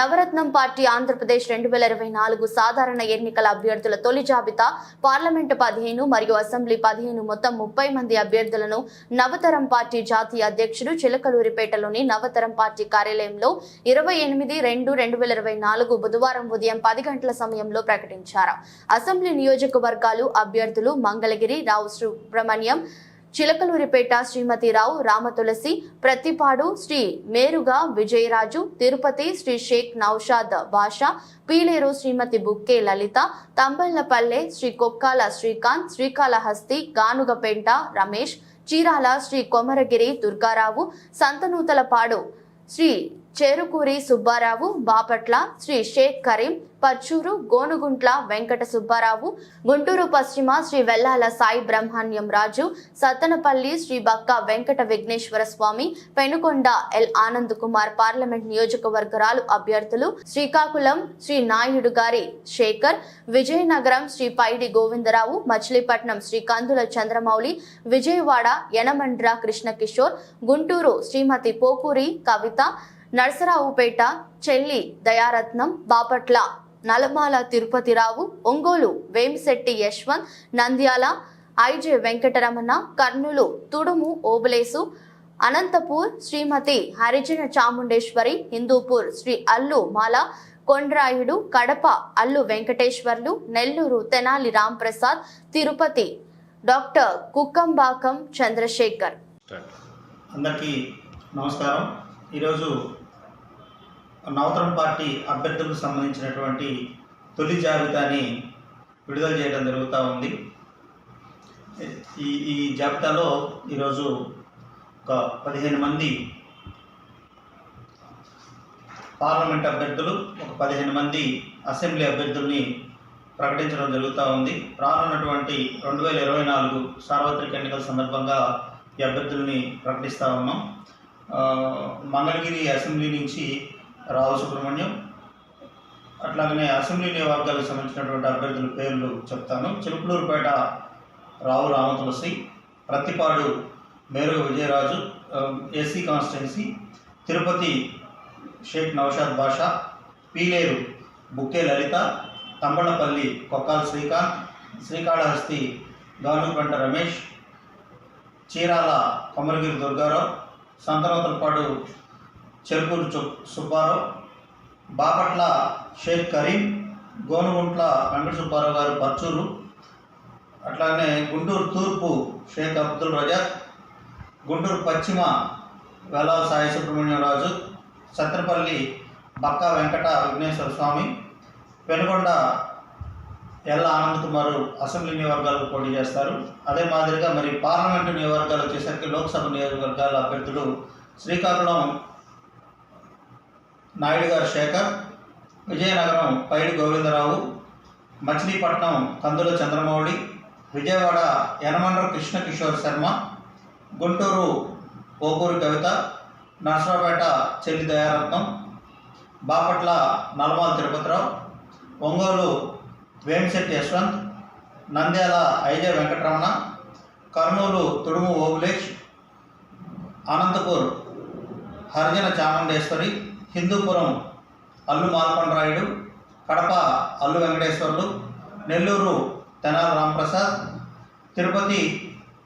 నవరత్నం party Andhra Pradesh రెండు వేల ఇరవై నాలుగు సాధారణ ఎన్నికల అభ్యర్థుల తొలి జాబితా పార్లమెంటు పదిహేను మరియు అసెంబ్లీ పదిహేను మొత్తం ముప్పై మంది అభ్యర్థులను నవతరం పార్టీ జాతీయ అధ్యక్షుడు చిలకలూరిపేటలోని నవతరం పార్టీ కార్యాలయంలో ఇరవై ఎనిమిది రెండు రెండు వేల ఇరవై నాలుగు బుధవారం ఉదయం పది గంటల సమయంలో ప్రకటించారు. అసెంబ్లీ నియోజకవర్గాలు అభ్యర్థులు మంగళగిరి రావు సుబ్రహ్మణ్యం చిలకలూరిపేట శ్రీమతి రావు రామతులసి ప్రతిపాడు శ్రీ మేరుగా విజయరాజు తిరుపతి శ్రీ షేక్ నౌషాద్ భాష పీలేరు శ్రీమతి బుక్కే లలిత తంబళ్ళపల్లె శ్రీ కొక్కాల శ్రీకాంత్ శ్రీకాళహస్తి గానుగపెంట రమేష్ చీరాల శ్రీ కొమరగిరి దుర్గారావు సంతనూతలపాడు శ్రీ చేరుకూరి సుబ్బారావు బాపట్ల శ్రీ షేక్ కరీం పర్చూరు గోనుగుంట్ల వెంకట సుబ్బారావు గుంటూరు పశ్చిమ శ్రీ వెల్లాల సాయి బ్రహ్మణ్యం రాజు సత్తనపల్లి శ్రీ బక్క వెంకట విఘ్నేశ్వర స్వామి పెనుకొండ ఎల్ ఆనంద్ కుమార్ పార్లమెంట్ నియోజకవర్గరాలు అభ్యర్థులు శ్రీకాకుళం శ్రీ నాయుడు గారి శేఖర్ విజయనగరం శ్రీ పైడి గోవిందరావు మచిలీపట్నం శ్రీ కందుల చంద్రమౌళి విజయవాడ యనమండ్ర కృష్ణ కిషోర్ గుంటూరు శ్రీమతి Pokuri Kavitha Narasaraopet Chelli Dayaratnam Bapatla Nalamala Tirupatirao Ongole Vemisetty Yashwant Nandyal I J Venkataramana Kurnool Tudumu Obulesu Anantapur Shrimati Harijana Chamundeswari Hindupur Shri Allu Mala Kondrayudu Kadapa Allu Venkateswarlu Nellore Tenali Ramprasad Tirupati doctor Kukkambakam Chandrasekhar. అందరికీ నమస్కారం. ఈరోజు నవతరం party అభ్యర్థులకు సంబంధించినటువంటి తొలి జాబితాని విడుదల చేయడం జరుగుతూ ఉంది. ఈ ఈ జాబితాలో ఈరోజు ఒక పదిహేను మంది పార్లమెంట్ అభ్యర్థులు ఒక పదిహేను మంది అసెంబ్లీ అభ్యర్థుల్ని ప్రకటించడం జరుగుతూ ఉంది. రానున్నటువంటి రెండు వేల ఇరవై నాలుగు సార్వత్రిక ఎన్నికల సందర్భంగా ఈ అభ్యర్థుల్ని ప్రకటిస్తూ ఉన్నాం. మంగళగిరి అసెంబ్లీ నుంచి రావు సుబ్రహ్మణ్యం. అట్లాగనే అసెంబ్లీ నియోజకవర్గాలకు సంబంధించినటువంటి అభ్యర్థుల పేర్లు చెప్తాను. Chilakaluripet Rao Ramatulasi Prathipadu Meru Vijayaraju A C constituency Tirupati Shaik Naushad Basha Peleru Bukke Lalitha Thamballapalle Kokkala Srikanth Srikalahasti Ganuganta Ramesh Chirala Komaragiri Durgarao Santhanuthalapadu Cherukuru Subbarao Bapatla Shaik Karim Gonuguntla Venkata Subbarao garu Parchur అట్లానే గుంటూరు తూర్పు షేక్ అబ్దుల్ రజాక్ గుంటూరు పశ్చిమ వెలాల సాయి సుబ్రహ్మణ్యం రాజు సత్రపల్లి బక్కా వెంకట విఘ్నేశ్వర స్వామి పెనుకొండ ఎల్ల Anand Kumar assembly నియోజకవర్గాలకు పోటీ చేస్తారు. అదే మాదిరిగా మరి పార్లమెంటు నియోజకవర్గాలు వచ్చేసరికి లోక్సభ నియోజకవర్గాల అభ్యర్థులు శ్రీకాకుళం నాయుడు గారు శేఖర్ విజయనగరం పైడి గోవిందరావు మచిలీపట్నం కందుల చంద్రమౌళి విజయవాడ యనమండ్ర కృష్ణ కిషోర్ శర్మ గుంటూరు ఓకూరు కవిత నర్సరావుపేట చెల్లి దయారత్నం బాపట్ల నల్మాల తిరుపతిరావు ఒంగోలు వేమిశెట్టి యశ్వంత్ నంద్యాల ఐజే వెంకటరమణ కర్నూలు తుడుము ఓబులేష్ అనంతపూర్ హరిజన చాముండేశ్వరి హిందూపురం అల్లు మాలకొండరాయుడు కడప అల్లు వెంకటేశ్వర్లు నెల్లూరు తెనాల రాంప్రసాద్ తిరుపతి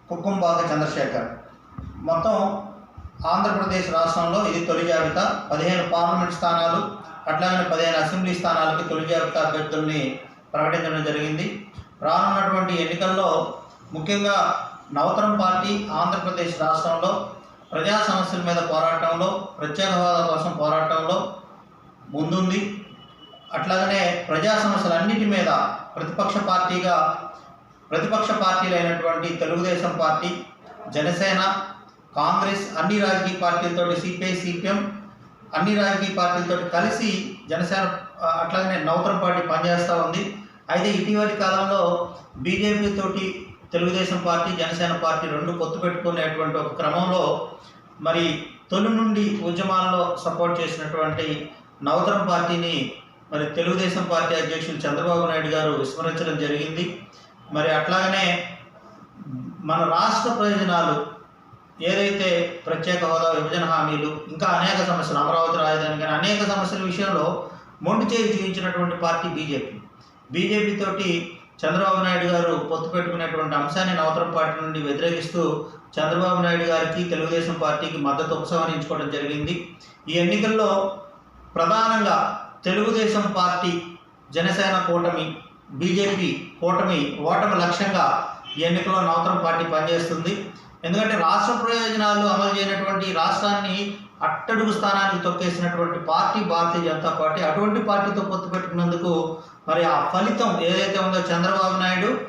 కుక్కుంబాక చంద్రశేఖర్. మొత్తం ఆంధ్రప్రదేశ్ రాష్ట్రంలో ఇది తొలి జాబితా. పదిహేను పార్లమెంట్ స్థానాలు అట్లాగనే పదిహేను అసెంబ్లీ స్థానాలకి తొలి జాబితా అభ్యర్థుల్ని ప్రకటించడం జరిగింది. రానున్నటువంటి ఎన్నికల్లో ముఖ్యంగా నవతరం పార్టీ ఆంధ్రప్రదేశ్ రాష్ట్రంలో ప్రజా సమస్యల మీద పోరాటంలో ప్రత్యేక హోదా కోసం పోరాటంలో ముందుంది. అట్లాగనే ప్రజా సమస్యలన్నిటి మీద ప్రతిపక్ష పార్టీగా ప్రతిపక్ష పార్టీలు అయినటువంటి తెలుగుదేశం పార్టీ జనసేన కాంగ్రెస్ అన్ని రాజకీయ పార్టీలతోటి సిపిఐ సిపిఎం అన్ని రాజకీయ పార్టీలతో కలిసి జనసేన అట్లాగనే నవతరం పార్టీ పనిచేస్తూ ఉంది. అయితే ఇటీవలి కాలంలో బీజేపీ తోటి తెలుగుదేశం పార్టీ జనసేన పార్టీ రెండు పొత్తు పెట్టుకునేటువంటి ఒక క్రమంలో మరి తొలి నుండి ఉద్యమాల్లో సపోర్ట్ చేసినటువంటి నవతరం పార్టీని మరి తెలుగుదేశం పార్టీ అధ్యక్షులు చంద్రబాబు నాయుడు గారు విస్మరించడం జరిగింది. మరి అట్లాగనే మన రాష్ట్ర ప్రయోజనాలు ఏదైతే ప్రత్యేక హోదా విభజన హామీలు ఇంకా అనేక సమస్యలు అమరావతి రాజధాని కానీ అనేక సమస్యల విషయంలో మొండి చేయి చూపించినటువంటి పార్టీ బీజేపీ. బీజేపీ తోటి చంద్రబాబు నాయుడు గారు పొత్తు పెట్టుకునేటువంటి అంశాన్ని నవతరం పార్టీ నుండి వ్యతిరేకిస్తూ చంద్రబాబు నాయుడు గారికి తెలుగుదేశం పార్టీకి మద్దతు ఉపసంహరించుకోవడం జరిగింది. ఈ ఎన్నికల్లో ప్రధానంగా తెలుగుదేశం పార్టీ జనసేన కూటమి బీజేపీ కూటమి ఓటమి లక్ష్యంగా ఈ ఎన్నికల్లో నవతరం పార్టీ పనిచేస్తుంది. ఎందుకంటే రాష్ట్ర ప్రయోజనాలు అమలు చేయనటువంటి రాష్ట్రాన్ని అట్టడుగు స్థానానికి తొక్కేసినటువంటి పార్టీ భారతీయ జనతా పార్టీ అటువంటి పార్టీతో పొత్తు పెట్టుకున్నందుకు మరి ఆ ఫలితం ఏదైతే ఉందో చంద్రబాబు నాయుడు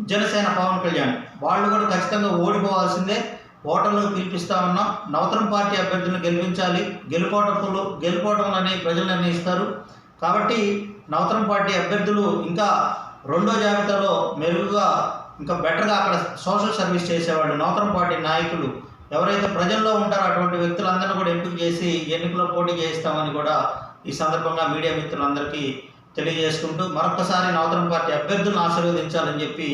జనసేన పవన్ కళ్యాణ్. వాళ్ళు కూడా ఖచ్చితంగా ఓడిపోవాల్సిందే. ఓటర్లకు పిలిపిస్తా ఉన్నాం. నవతరం పార్టీ అభ్యర్థులను గెలిపించాలి. గెలుపోటములు గెలుపోవటం ప్రజలు నిర్ణయిస్తారు. కాబట్టి నవతరం పార్టీ అభ్యర్థులు ఇంకా రెండో జాబితాలో మెరుగుగా ఇంకా బెటర్గా అక్కడ సోషల్ సర్వీస్ చేసేవాళ్ళు నవతరం పార్టీ నాయకులు ఎవరైతే ప్రజల్లో ఉంటారో అటువంటి వ్యక్తులందరినీ కూడా ఎంపిక చేసి ఎన్నికల్లో పోటీ చేయిస్తామని కూడా ఈ సందర్భంగా మీడియా మిత్రులందరికీ తెలియజేసుకుంటూ మరొకసారి నూతన పార్టీ అభ్యర్థులను ఆశీర్వదించాలని చెప్పి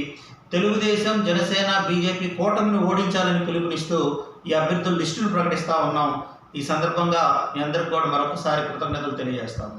తెలుగుదేశం జనసేన బీజేపీ కూటమిని ఓడించాలని పిలుపునిస్తూ ఈ అభ్యర్థుల లిస్టును ప్రకటిస్తూ ఉన్నాం. ఈ సందర్భంగా మీ అందరికీ కూడా మరొకసారి కృతజ్ఞతలు తెలియజేస్తాము